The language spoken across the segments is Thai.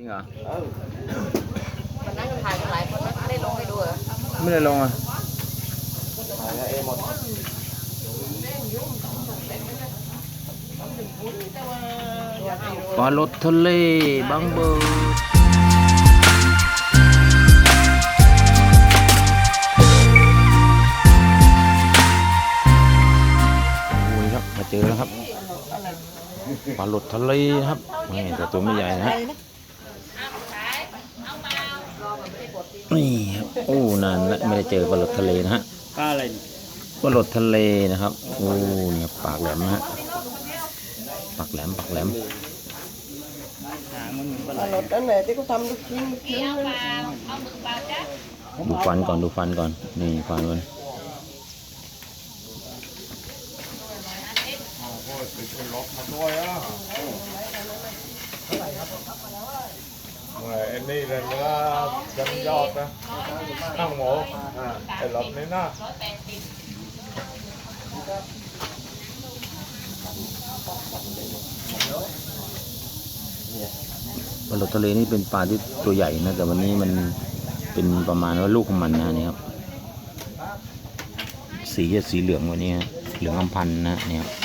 ริงเหรอวันนั้นก็ถ่ายกันหลายคนแล้วไม่ได้ลงให้ดูเหรอไม่ได้ลงอะปลาลดทะเลบางเบิร์โอ้ยครับมาเจอแล้วครับปลาลดทะเลครับนี่แต่ตัวไม่ใหญ่นะฮะ นี่ครับโอ้นานแล้วไม่ได้เจอปลาลดทะเลนะฮะปลาอะไรเนี่ยปลาหลดทะเลนะครับโอ้เนี่ยปากแหลมนะฮะปากแหลมปากแหลมหางมันเหมือนปลาไหลรถนั่นแหละที่เขาทำลูกชิ้นชิ้นนั่นดูฟันก่อนดูฟันก่อนนี่ฟันมันไอ้ นี่เลยนื้อยันยอดนะข้างหมูอ่าไอ้หลอดนี่นะปลาหลดทะเลนี่เป็นปลาที่ตัวใหญ่นะ แต่วันนี้มันเป็นประมาณว่าลูกของมันนะนี่ครับ สีจะสีเหลืองวันนี้เหลืองอำพันนะเนี่ยครับ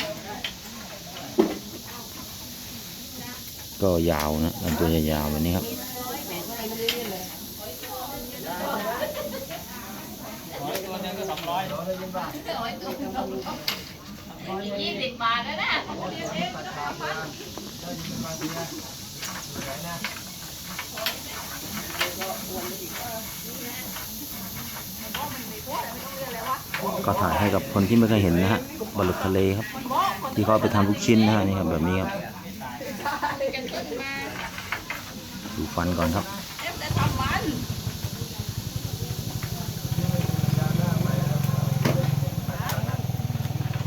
ก็ยาวนะลำตัวยาวๆวันนี้ครับ ยี่สิบบาทแล้วนะก็ถ่ายให้กับคนที่ไม่เคยเห็นนะฮะปลาหลดทะเลครับ ที่เขาเอาไปทำลูกชิ้นนะฮะนี่ครับแบบนี้ครับ ดูฟันก่อนครับ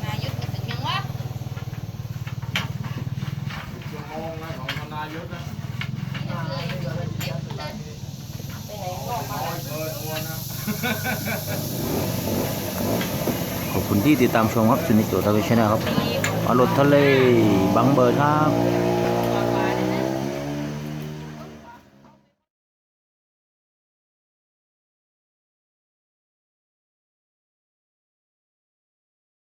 นายุทธถึงยังวะชั่วโมงนะของธนายุทธนะเออตัวนะขอบคุณที่ติดตามชมครับชนิดโจทย์ทวีชแนลครับปลาหลดทะเลบังเบิร์ดครับ